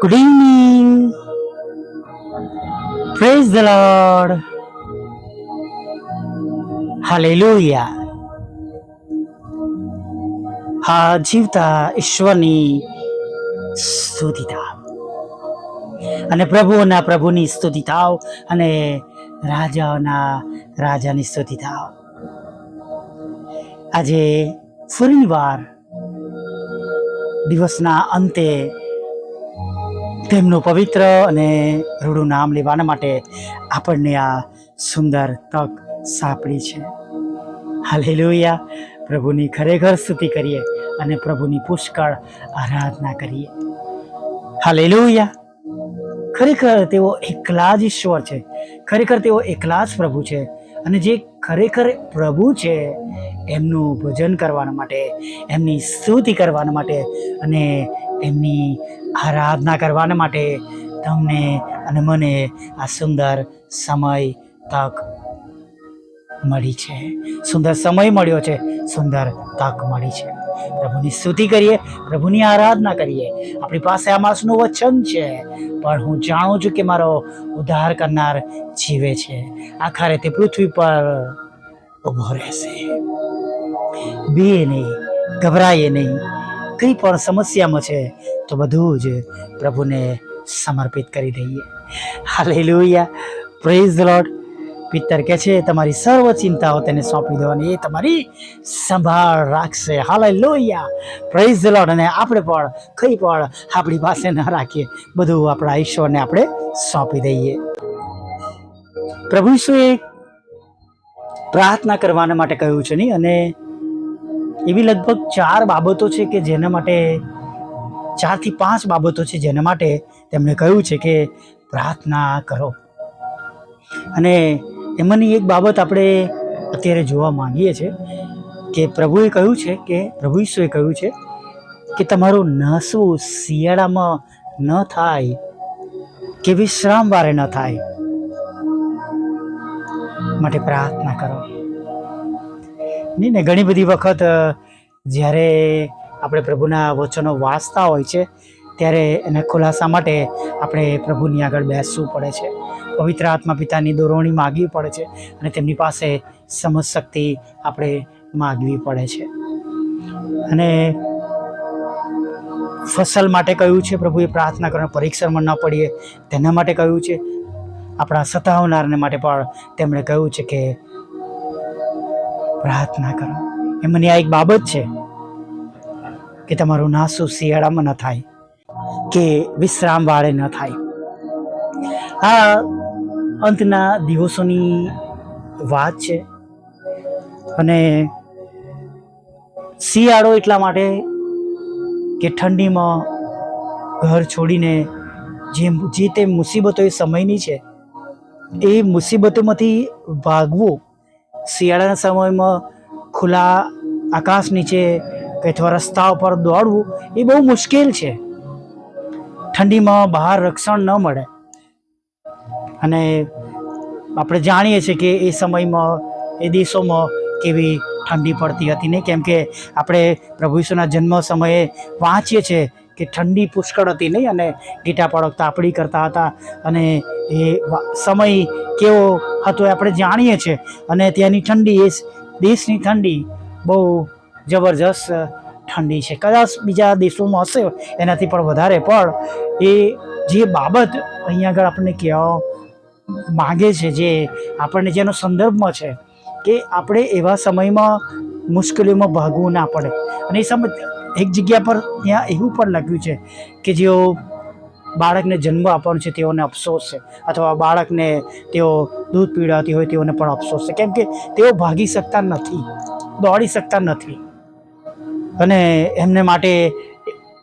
Good evening. Praise the Lord. Hallelujah. હા જીવતા ઈશ્વરની સ્તુતિ થાવ અને પ્રભુઓના પ્રભુની સ્તુતિ થાવ અને રાજાઓના રાજાની સ્તુતિ થાવ આજે ફરીવાર દિવસના અંતે તેમનું પવિત્ર અને રૂડું નામ લેવાના માટે આપણને આ સુંદર તક સાંપડી છે. હાલેલુયા. પ્રભુની ખરેખર સ્તુતિ કરીએ અને પ્રભુની પુષ્કળ આરાધના કરીએ. હાલેલુયા. ખરેખર તેઓ એકલા જ ઈશ્વર છે. ખરેખર તેઓ એકલા જ પ્રભુ છે. અને જે ખરેખર પ્રભુ છે, એમનું ભજન કરવાના માટે, એમની સ્તુતિ કરવાના માટે અને એમની આરાધના કરવાના માટે તમને અને મને આ સુંદર સમય તક મળી છે. સુંદર સમય મળ્યો છે. સુંદર તક મળી છે. પ્રભુની સ્તુતિ કરીએ, પ્રભુની આરાધના કરીએ. આપણી પાસે આ માસનું વચન છે. પણ હું જાણું છું કે મારો ઉદ્ધાર કરનાર જીવે છે. આખરે તે પૃથ્વી પર ઊભો રહેશે. બીએ નહીં, ગભરાઈએ નહીં. કંઈ પણ સમસ્યામાં છે, તો બધું જ પ્રભુને સમર્પિત કરી દઈએ. હાલે લોહિયા પ્રેઝ લોર્ડ પિત્તર કે છે, તમારી સર્વ ચિંતાઓ તેને સોંપી દેવાની, એ તમારી સંભાળ રાખશે. હાલેલુયા. પ્રેઝ લોર્ડ અને આપણે પણ કંઈ પણ આપણી પાસે ન રાખીએ, બધું આપણા ઈશ્વરને આપણે સોંપી દઈએ. પ્રભુ ઈસુએ પ્રાર્થના કરવાના માટે કહ્યું છે નહીં, અને એવી લગભગ ચાર બાબતો છે કે જેના માટે, ચારથી પાંચ બાબતો છે જેના માટે તેમણે કહ્યું છે કે પ્રાર્થના કરો. અને એમાંની એક બાબત આપણે અત્યારે જોવા માંગીએ છીએ કે પ્રભુએ કહ્યું છે કે, પ્રભુ ઈશ્વરે કહ્યું છે કે તમારું નસવું શિયાળામાં ન થાય કે વિશ્રામ વારે ન થાય. માટે પ્રાર્થના કરો. નહીં ને ઘણી બધી વખત જ્યારે આપણે પ્રભુના વચનો વાંચતા હોય છે, ત્યારે એના ખુલાસા માટે આપણે પ્રભુની આગળ બેસવું પડે છે. પવિત્ર આત્મા પિતાની દોરવણી માગવી પડે છે અને તેમની પાસે સમજ શક્તિ આપણે માગવી પડે છે. અને ફસલ માટે કહ્યું છે, પ્રભુએ પ્રાર્થના કરવાનું, પરીક્ષણમાં ન પડીએ તેના માટે કહ્યું છે. આપણા સતાવનારને માટે પણ તેમણે કહ્યું છે કે પ્રાર્થના કરો. એ મને આ એક બાબત છે કે તમારું નાસું શિયાળામાં ન થાય, કે વિશ્રામ વાળે ન થાય. આ અંતના દિવસોની વાત છે અને શિયાળો એટલા માટે કે ઠંડીમાં ઘર છોડીને જે જે તે મુસીબતો એ સમયની છે, એ મુસીબતોમાંથી ભાગવું શિયાળાના સમયમાં ખુલ્લા આકાશ નીચે કે અથવા રસ્તા ઉપર દોડવું એ બહુ મુશ્કેલ છે. ઠંડીમાં બહાર રક્ષણ ન મળે. અને આપણે જાણીએ છીએ કે એ સમયમાં, એ દેશોમાં કેવી ઠંડી પડતી હતી નહીં કેમ કે આપણે પ્રભુ ઈસુના જન્મ સમયે વાંચીએ છીએ કે ઠંડી પુષ્કળ હતી નહીં અને ગીટા પડક તાપડી કરતા હતા અને એ સમય કેવો હતો એ આપણે જાણીએ છીએ અને ત્યાંની ઠંડી એ દેશની ઠંડી બહુ જબરજસ્ત ઠંડી છે. કદાચ બીજા દેશોમાં હશે એનાથી પણ વધારે, પણ એ જે બાબત અહીંયા આગળ આપણને કહેવા માગે છે, જે આપણને જેનો સંદર્ભમાં છે કે આપણે એવા સમયમાં મુશ્કેલીઓમાં ભાગવું ના પડે. અને એ સમય એક જગ્યા પર ત્યાં એવું પણ લખ્યું છે કે જેઓ બાળકને જન્મ આપવાનો છે તેઓને અફસોસ છે. અથવા બાળકને તેઓ દૂધ પીડાતી હોય તેઓને પણ અફસોસ છે. કેમ કે તેઓ ભાગી શકતા નથી, દોડી શકતા નથી. અને એમને માટે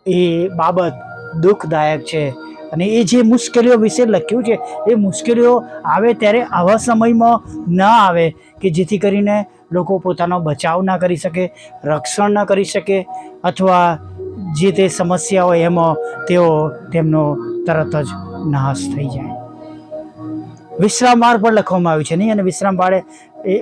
એ બાબત દુઃખદાયક છે. અને એ જે મુશ્કેલીઓ વિશે લખ્યું છે, એ મુશ્કેલીઓ આવે ત્યારે આવા સમયમાં ન આવે કે જેથી કરીને લોકો પોતાનો બચાવ ના કરી શકે, રક્ષણ ન કરી શકે અથવા જે તે સમસ્યા હોય એમાં તેઓ તેમનો તરત જ નાશ થઈ જાય. વિશ્રામ માર્ગ પણ લખવામાં આવ્યું છે નહીં? અને વિશ્રામ પાડે એ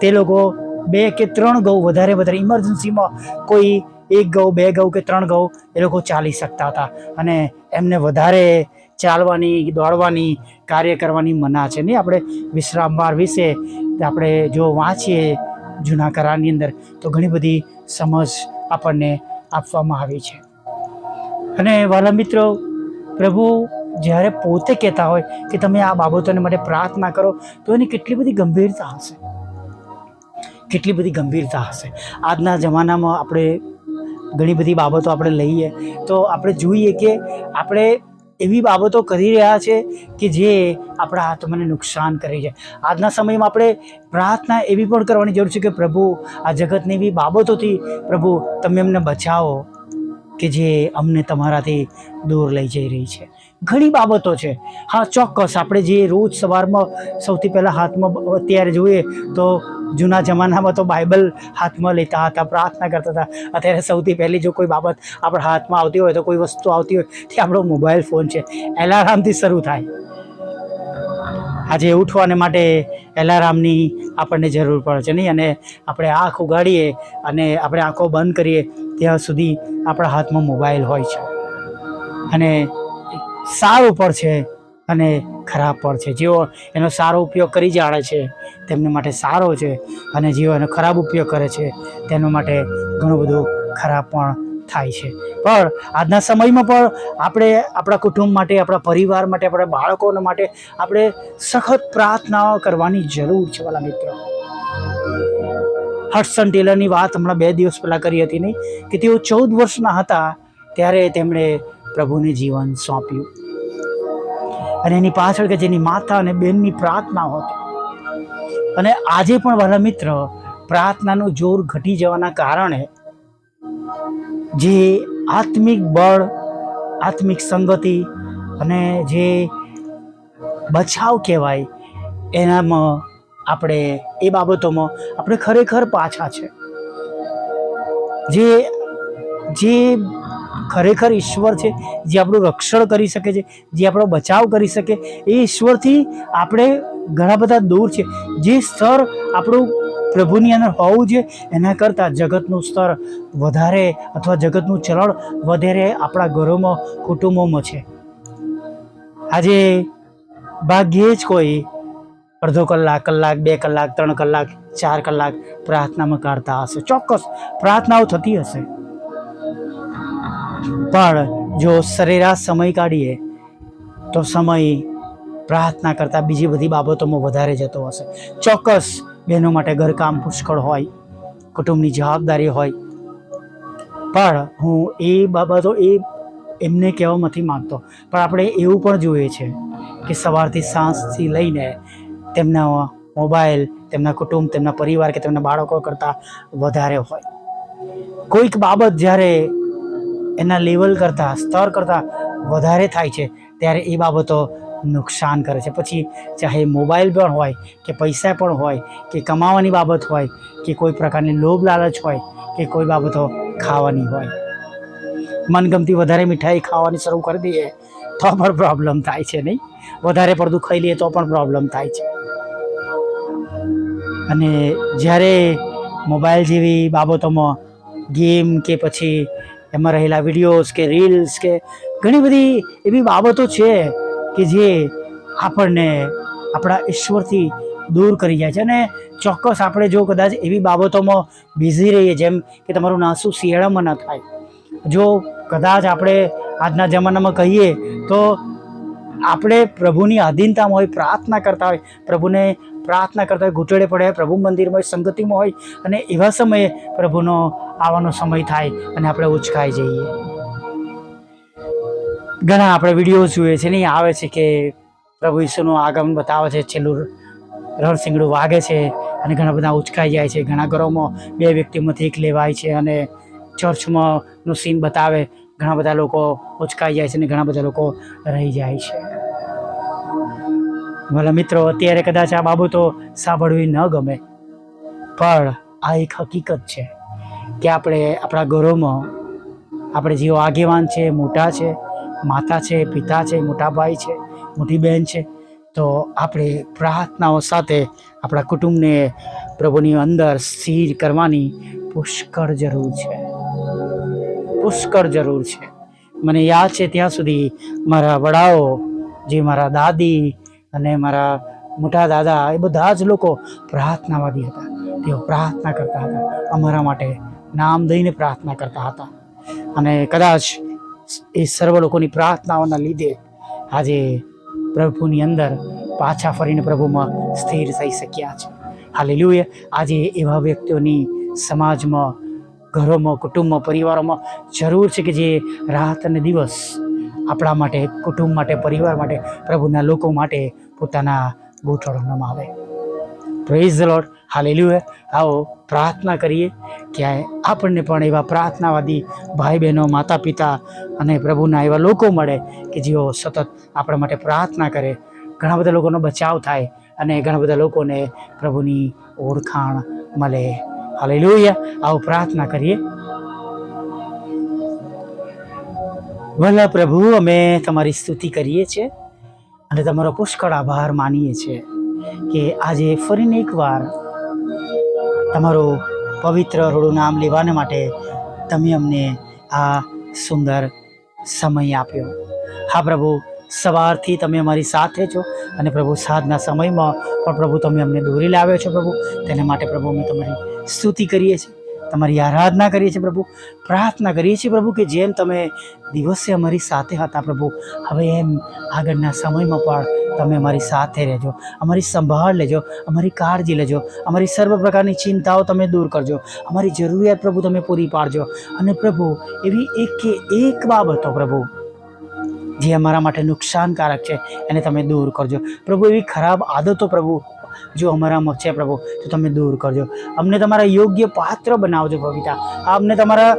તે લોકો બે કે ત્રણ ગૌ વધારે વધારે ઇમરજન્સીમાં કોઈ એક ઘઉં બે ઘઉં કે ત્રણ ઘઉં એ લોકો ચાલી શકતા હતા. અને એમને વધારે ચાલવાની, દોડવાની, કાર્ય કરવાની મના છે નહીં આપણે? વિશ્રામવાર વિશે આપણે જો વાંચીએ જૂના કરારની અંદર, તો ઘણી બધી સમજ આપણને આપવામાં આવી છે. અને વાલા મિત્રો, પ્રભુ જ્યારે પોતે કહેતા હોય કે તમે આ બાબતોને માટે પ્રાર્થના કરો, તો એની કેટલી બધી ગંભીરતા હશે? કેટલી બધી ગંભીરતા હશે? આજના જમાનામાં આપણે ઘણી બધી બાબતો આપણે લઈએ. તો આપણે જોઈએ કે આપણે એવી બાબતો કરી રહ્યા છે કે જે આપણા આત્માને નુકસાન કરે છે. આજના સમયમાં આપણે પ્રાર્થના એવી પણ કરવાની જરૂર છે કે પ્રભુ, આ જગતની એવી બાબતોથી પ્રભુ તમે અમને બચાવો કે જે અમને તમારાથી દૂર લઈ જઈ રહી છે. ઘણી બાબતો છે. હા, ચોક્કસ. આપણે જે રોજ સવારમાં સૌથી પહેલાં હાથમાં અત્યારે જોઈએ તો જૂના જમાનામાં તો બાઇબલ હાથમાં લેતા હતા, પ્રાર્થના કરતા હતા. અત્યારે સૌથી પહેલી જો કોઈ બાબત આપણા હાથમાં આવતી હોય તો કોઈ વસ્તુ આવતી હોય તે આપણો મોબાઈલ ફોન છે. એલારામથી શરૂ થાય. આજે ઉઠવાને માટે એલારામની આપણને જરૂર પડે છે નહીં? અને આપણે આંખ ઉગાડીએ અને આપણે આંખો બંધ કરીએ ત્યાં સુધી આપણા હાથમાં મોબાઈલ હોય છે. અને સારું પણ છે અને ખરાબ પણ છે. જેઓ એનો સારો ઉપયોગ કરી જાણે છે, તેમના માટે સારો છે અને જેઓ એનો ખરાબ ઉપયોગ કરે છે, તેના માટે ઘણું બધું ખરાબ પણ થાય છે. પણ આજના સમયમાં પણ આપણે આપણા કુટુંબ માટે, આપણા પરિવાર માટે, આપણા બાળકોના માટે આપણે સખત પ્રાર્થનાઓ કરવાની જરૂર છે વાલા મિત્રો. હટસન ટેલરની વાત હમણાં બે દિવસ પહેલાં કરી હતી નહીં? કે તેઓ ચૌદ વર્ષના હતા, ત્યારે તેમણે પ્રભુને જીવન સોંપ્યું. અને એની પાછળ કે જેની માતા અને બહેનની પ્રાર્થના હતી. અને આજે પણ વાલા મિત્ર, પ્રાર્થનાનું જોર ઘટી જવાના કારણે જે આત્મિક બળ, આત્મિક સંગતિ અને જે બચાવ કહેવાય, એનામાં આપણે એ બાબતોમાં આપણે ખરેખર પાછા છે. જે જે ખરેખર ઈશ્વર છે, જે આપણું રક્ષણ કરી શકે છે, જે આપણો બચાવ કરી શકે, એ ઈશ્વરથી આપણે ઘણા બધા દૂર છે. જે સ્તર આપણું પ્રભુની અંદર હોવું જોઈએ, એના કરતાં જગતનું સ્તર વધારે અથવા જગતનું ચલણ વધારે આપણા ઘરોમાં, કુટુંબોમાં છે. આજે ભાગ્યે જ કોઈ અડધો કલાક કલાક, બે કલાક, ત્રણ કલાક, ચાર કલાક પ્રાર્થનામાં કાઢતા હશે. ચોક્કસ પ્રાર્થનાઓ થતી હશે. પણ જો સરેરાશ સમય કાઢીએ, તો સમય પ્રાર્થના કરતાં બીજી બધી બાબતોમાં વધારે જતો હશે. ચોક્કસ બહેનો માટે ઘરકામ પુષ્કળ હોય, કુટુંબની જવાબદારી હોય, પણ હું એ બાબતો એ એમને કહેવા નથી માગતો. પણ આપણે એવું પણ જોઈએ છે કે સવારથી સાંજથી લઈને તેમના મોબાઈલ, તેમના કુટુંબ, તેમના પરિવાર કે તેમના બાળકો કરતાં વધારે હોય. કોઈક બાબત જ્યારે એના લેવલ કરતાં, સ્તર કરતાં વધારે થાય છે. ત્યારે એ બાબતો નુકસાન કરે છે. પછી ચાહે મોબાઈલ પણ હોય, કે પૈસા પણ હોય, કે કમાવાની બાબત હોય, કે કોઈ પ્રકારની લોભ લાલચ હોય, કે કોઈ બાબતો ખાવાની હોય. મનગમતી વધારે મીઠાઈ ખાવાની શરૂ કરી દઈએ, તો પણ પ્રોબ્લેમ થાય છે નહીં? વધારે પડતું ખાઈ લઈએ તો પણ પ્રોબ્લેમ થાય છે. અને જ્યારે મોબાઈલ જેવી બાબતોમાં ગેમ કે પછી એમાં રહેલા વિડીયોઝ કે રીલ્સ કે ઘણી બધી એવી બાબતો છે કે જે આપણને આપણા ઈશ્વરથી દૂર કરી જાય છે. અને ચોક્કસ આપણે જો કદાચ એવી બાબતોમાં બિઝી રહીએ, જેમ કે તમારું નાસું શિયાળામાં ન થાય. જો કદાચ આપણે આજના જમાનામાં કહીએ તો આપણે પ્રભુની આધીનતામાં હોય, પ્રાર્થના કરતા હોય, પ્રભુને પ્રાર્થના કરતા હોય, ઘૂંટડે પડે, પ્રભુ મંદિરમાં સંગતિમાં હોય અને એવા સમયે પ્રભુનો આવવાનો સમય થાય અને આપણે ઉચકાઈ જઈએ. ઘણા આપણે વીડિયો જોઈએ છે નહીં આવે છે કે પ્રભુ ઈસુનું આગમન બતાવે છે, છેલ્લું રણસિંગડું વાગે છે અને ઘણા બધા ઉચકાઈ જાય છે. ઘણા ઘરોમાં બે વ્યક્તિમાંથી એક લેવાય છે અને ચર્ચમાં નું સીન બતાવે. ઘણા બધા લોકો ઉચકાઈ જાય છે અને ઘણા બધા લોકો રહી જાય છે. ભલા મિત્રો, અત્યારે કદાચ આ બાબતો સાંભળવી ન ગમે. પણ આ એક હકીકત છે કે આપણે આપણા ઘરોમાં આપણે જેઓ આગેવાન છે, મોટા છે, માતા છે, પિતા છે, મોટા ભાઈ છે, મોટી બહેન છે, તો આપણે પ્રાર્થનાઓ સાથે આપણા કુટુંબને પ્રભુની અંદર સ્થિર કરવાની પુષ્કળ જરૂર છે. પુષ્કળ જરૂર છે. મને યાદ છે ત્યાં સુધી મારા વડાઓ, જે મારા દાદી અને મારા મોટા દાદા એ બધા જ લોકો પ્રાર્થનાવાદી હતા. તેઓ પ્રાર્થના કરતા હતા. અમારા માટે નામ દઈને પ્રાર્થના કરતા હતા. અને કદાચ એ સર્વ લોકોની પ્રાર્થનાઓના લીધે આજે પ્રભુની અંદર પાછા ફરીને પ્રભુમાં સ્થિર થઈ શક્યા છે. હાલેલુયા. આજે એવા વ્યક્તિઓની સમાજમાં, ઘરોમાં, કુટુંબમાં, પરિવારોમાં જરૂર છે કે જે રાત અને દિવસ આપણા માટે, કુટુંબ માટે, પરિવાર માટે, પ્રભુના લોકો માટે પોતાના ગોઠવવામાં આવે પ્રેઝ લોટ હાલેલું હાલેલુયા આવો પ્રાર્થના કરીએ કે આપણને પણ એવા પ્રાર્થનાવાદી ભાઈ બહેનો માતા પિતા અને પ્રભુના એવા લોકો મળે કે જેઓ સતત આપણા માટે પ્રાર્થના કરે. ઘણા બધા લોકોનો બચાવ થાય અને ઘણા બધા લોકોને પ્રભુની ઓળખાણ મળે. હાલેલુયા આવો પ્રાર્થના કરીએ. ભલા પ્રભુ, અમે તમારી સ્તુતિ કરીએ છીએ અને તમારો પુષ્કળ આભાર માનીએ છીએ કે આજે ફરીને એકવાર તમારો પવિત્ર રૂડું નામ લેવાને માટે તમે અમને આ સુંદર સમય આપ્યો. હા પ્રભુ, સવારથી તમે અમારી સાથે છો અને પ્રભુ સાંજના સમયમાં પણ પ્રભુ તમે અમને દોરી લાવ્યો છો પ્રભુ. તેને માટે પ્રભુ અમે તમારી સ્તુતિ કરીએ છીએ. તમારી આરાધના કરીએ છીએ પ્રભુ. પ્રાર્થના કરીએ છીએ પ્રભુ કે જેમ તમે દિવસે અમારી સાથે હતા પ્રભુ, હવે એમ આગળના સમયમાં પણ તમે અમારી સાથે રહેજો. અમારી સંભાળ લેજો, અમારી કાળજી લેજો, અમારી સર્વ પ્રકારની ચિંતાઓ તમે દૂર કરજો. અમારી જરૂરિયાત પ્રભુ તમે પૂરી પાડજો. અને પ્રભુ, એવી એક કે એક બાબતો પ્રભુ, જે અમારા માટે નુકસાનકારક છે, એને તમે દૂર કરજો. પ્રભુ, એવી ખરાબ આદતો પ્રભુ જો અમારામાં છે પ્રભુ, તો તમે દૂર કરજો. અમને તમારા યોગ્ય પાત્ર બનાવજો પવિતા. અમને તમારા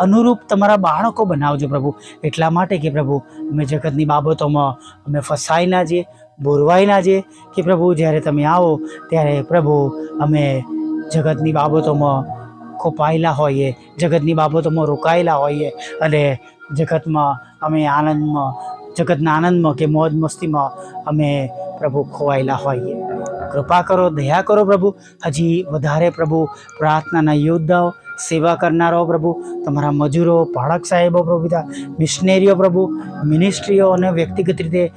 અનુરૂપ તમારા બાળકો બનાવજો પ્રભુ. એટલા માટે કે પ્રભુ, અમે જગતની બાબતોમાં અમે ફસાઈ ના જઈએ, બોરવાઈ ના જઈએ કે પ્રભુ, જ્યારે તમે આવો ત્યારે પ્રભુ, અમે જગતની બાબતોમાં ખોપાયેલા હોઈએ, જગતની બાબતોમાં રોકાયેલા હોઈએ અને જગતમાં અમે આનંદમાં, જગતના આનંદમાં કે મોજ મસ્તીમાં અમે પ્રભુ ખોવાયેલા હોઈએ. કૃપા કરો, દયા કરો પ્રભુ. હજી વધારે પ્રભુ, પ્રાર્થનાના યોદ્ધાઓ, સેવા કરનારો પ્રભુ, તમારા મજૂરો, પાળક સાહેબો પ્રભુ પિતા, મિશનરીઓ પ્રભુ, મિનિસ્ટ્રીઓ અને વ્યક્તિગત રીતે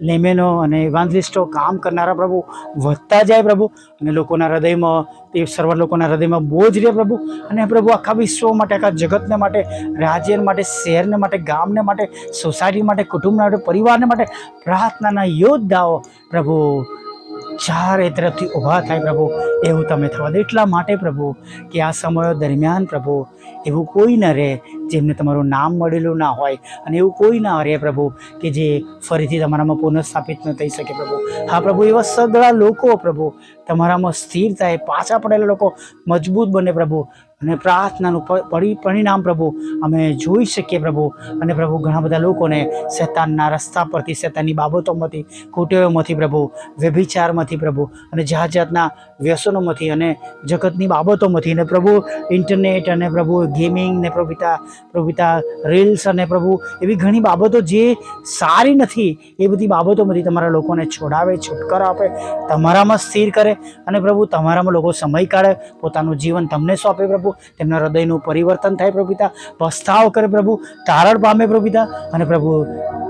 લેમેનો અને ઇવાન્જલિસ્ટો, કામ કરનારા પ્રભુ, વધતા જાય પ્રભુ. અને લોકોના હૃદયમાં, તે સર્વ લોકોના હૃદયમાં બોજ રહે પ્રભુ. અને પ્રભુ, આખા વિશ્વ માટે, આખા જગતને માટે રાજ્ય માટે, શહેરને માટે, ગામને માટે, સોસાયટી માટે, કુટુંબના માટે, પરિવારને માટે પ્રાર્થનાના યોદ્ધાઓ પ્રભુ. ચારે તરફથી ઊભા થાય પ્રભુ, એવું તમે થવા દો. એટલા માટે પ્રભુ કે આ સમયો દરમિયાન પ્રભુ, એવું કોઈ ન રહે જેમને તમારું નામ મળેલું ના હોય અને એવું કોઈ ના રહે પ્રભુ કે જે ફરીથી તમારામાં પુનઃસ્થાપિત ન થઈ શકે પ્રભુ. હા પ્રભુ, એવા સગળા લોકો પ્રભુ, તમારામાં સ્થિર થાય પાછા પડેલા લોકો મજબૂત બને પ્રભુ. અને પ્રાર્થનાનું પરિણામ પ્રભુ અમે જોઈ શકીએ પ્રભુ. અને પ્રભુ ઘણા બધા લોકોને શેતાનના રસ્તા પરથી, શેતાનની બાબતોમાંથી કુટેવોમાંથી પ્રભુ, વ્યભિચારમાંથી પ્રભુ અને જાત જાતના વ્યસનોમાંથી અને જગતની બાબતોમાંથી અને પ્રભુ ઇન્ટરનેટ અને પ્રભુ ગેમિંગ ને પ્રભુતા પ્રભુતા રીલ્સ અને પ્રભુ એવી ઘણી બાબતો જે સારી નથી, એ બધી બાબતોમાંથી તમારા લોકોને છોડાવે, છુટકારો આપે, તમારામાં સ્થિર કરે અને પ્રભુ તમારામાં લોકો સમય કાઢે, પોતાનું જીવન તમને સોંપે પ્રભુ. તેમના હૃદયનું પરિવર્તન થાય પ્રભુ પિતા. પસ્તાવ કરે પ્રભુ. તારણ પામે પ્રભુ પિતા. અને પ્રભુ,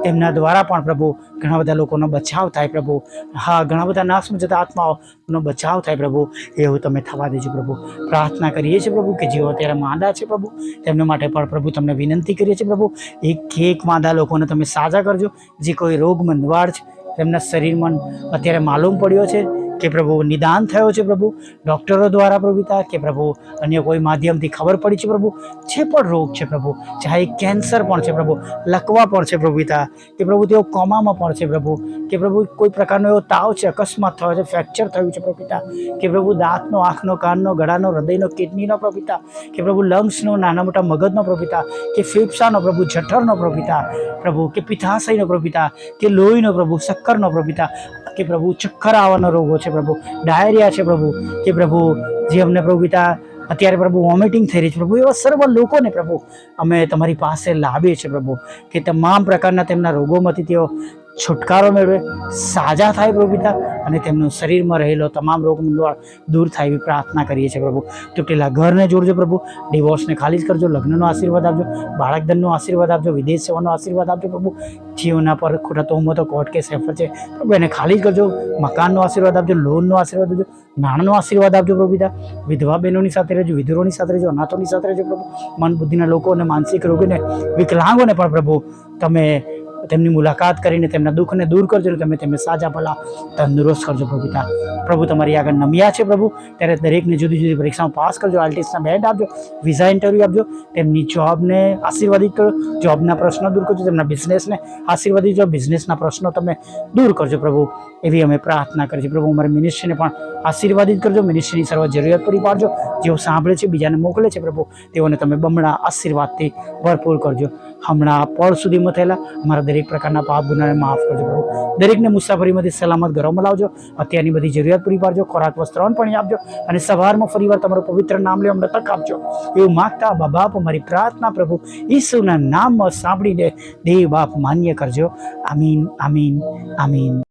તેમના દ્વારા પણ પ્રભુ ઘણા બધા લોકોનો બચાવ થાય પ્રભુ. હા, ઘણા બધા નાશમાં જતા આત્માઓનો બચાવ થાય પ્રભુ. એવું તમે થવા દેજો પ્રભુ. પ્રાર્થના કરીએ છીએ પ્રભુ કે જેઓ અત્યારે માંદા છે પ્રભુ, તેમના માટે પણ પ્રભુ તમને વિનંતી કરીએ છીએ પ્રભુ. એક એક માંદા લોકોને તમે સાજા કરજો. જે કોઈ રોગ મંદવાડ છે, તેમના શરીરમાં અત્યારે માલુમ પડ્યો છે કે પ્રભુ નિદાન થયો છે પ્રભુ? ડૉક્ટરો દ્વારા પ્રભુતા કે પ્રભુ અન્ય કોઈ માધ્યમથી ખબર પડી છે પ્રભુ? જે પણ રોગ છે પ્રભુ, ચાહે કેન્સર પણ છે પ્રભુ, લકવા પણ છે પ્રભુતા, કે પ્રભુ તેઓ કોમામાં પણ છે પ્રભુ, કે પ્રભુ કોઈ પ્રકારનો એવો તાવ છે, અકસ્માત થયો છે, ફ્રેક્ચર થયું છે પ્રભુતા, કે પ્રભુ દાંતનો, આંખનો, કાનનો, ગળાનો, હૃદયનો, કિડનીનો પ્રભુતા, કે પ્રભુ લંગ્સનો, નાના મોટા મગજનો પ્રભુતા, કે ફેફસાનો પ્રભુ, જઠરનો પ્રભુતા, પ્રભુ, કે પિત્તાશયનો પ્રભુતા, કે લોહીનો પ્રભુ, શક્કરનો પ્રભુતા, કે પ્રભુ ચક્કર આવવાનો રોગો છે પ્રભુ. ડાયરિયા છે પ્રભુ. કે પ્રભુ, જે અમને પ્રભુ પિતા અત્યારે પ્રભુ વોમિટિંગ થઈ રહી છે પ્રભુ, એવા સર્વ લોકોને પ્રભુ અમે તમારી પાસે લાવીએ છીએ પ્રભુ. કે તમામ પ્રકારના તેમના રોગોમાંથી તેઓ છુટકારો મેળવે, સાજા થાય પ્રભુ પિતા અને તેમનું શરીરમાં રહેલો તમામ રોગ દૂર થાય એવી પ્રાર્થના કરીએ છીએ પ્રભુ. તૂટેલા ઘરને જોડજો પ્રભુ, ડિવોર્સને ખાલી જ કરજો, લગ્નનો આશીર્વાદ આપજો, બાળકધનનો આશીર્વાદ આપજો, વિદેશ સેવાનો આશીર્વાદ આપજો પ્રભુ. જીઓના પર ખોટા તોહમતો કોર્ટ કેસ રેફર છે. પ્રભુ, એને ખાલી જ કરજો, મકાનનો આશીર્વાદ આપજો, લોનનો આશીર્વાદ આપજો, નાણાંનો આશીર્વાદ આપજો પ્રભુ પિતા વિધવા બહેનોની સાથે રહેજો, વિધુરોની સાથે રહેજો, અનાથોની સાથે રહેજો પ્રભુ. મન બુદ્ધિના લોકો અને માનસિક રોગીને, વિકલાંગોને પણ પ્રભુ, તમે તેમની મુલાકાત કરીને તેમના દુઃખને દૂર કરજો અને તમે તેમને સાજા, ભલા, તંદુરસ્ત કરજો પ્રભુ પ્રભુ, તમારી આગળ નમ્યા છે પ્રભુ. ત્યારે દરેકને જુદી જુદી પરીક્ષામાં પાસ કરજો આલ્ટિસના બેન્ડ આપજો, વિઝા ઇન્ટરવ્યૂ આપજો. તેમની જોબને આશીર્વાદિત કરો, જોબના પ્રશ્નો દૂર કરજો, તેમના બિઝનેસને આશીર્વાદિત કરો, બિઝનેસના પ્રશ્નો તમે દૂર કરજો પ્રભુ. એવી અમે પ્રાર્થના કરીએ પ્રભુ, અમારી મિનિસ્ટ્રીને પણ આશીર્વાદિત કરજો મિનિસ્ટ્રીની સર્વ જરૂરિયાત પૂરી પાડજો. જેઓ સાંભળે છે, બીજાને મોકલે છે પ્રભુ, તેઓને તમે બમણા આશીર્વાદથી ભરપૂર કરજો. હમણાં પળ સુધીમાં થયેલા અમારા દરેક પ્રકારના પાપ, ગુનાને માફ કરજો પ્રભુ. દરેકને મુસાફરીમાંથી સલામત ઘરોમાં લાવજો. અત્યારની બધી જરૂરિયાત પૂરી પાડજો. ખોરાક વસ્ત્રણ પણ આપજો. અને સવારમાં ફરીવાર તમારું પવિત્ર નામ લેવા અમને તક આપજો. એવું માગતા બા બાપ અમારી પ્રાર્થના પ્રભુ ઈસુના નામમાં સાંભળીને દેવ બાપ માન્ય કરજો. આમીન આમીન આમીન.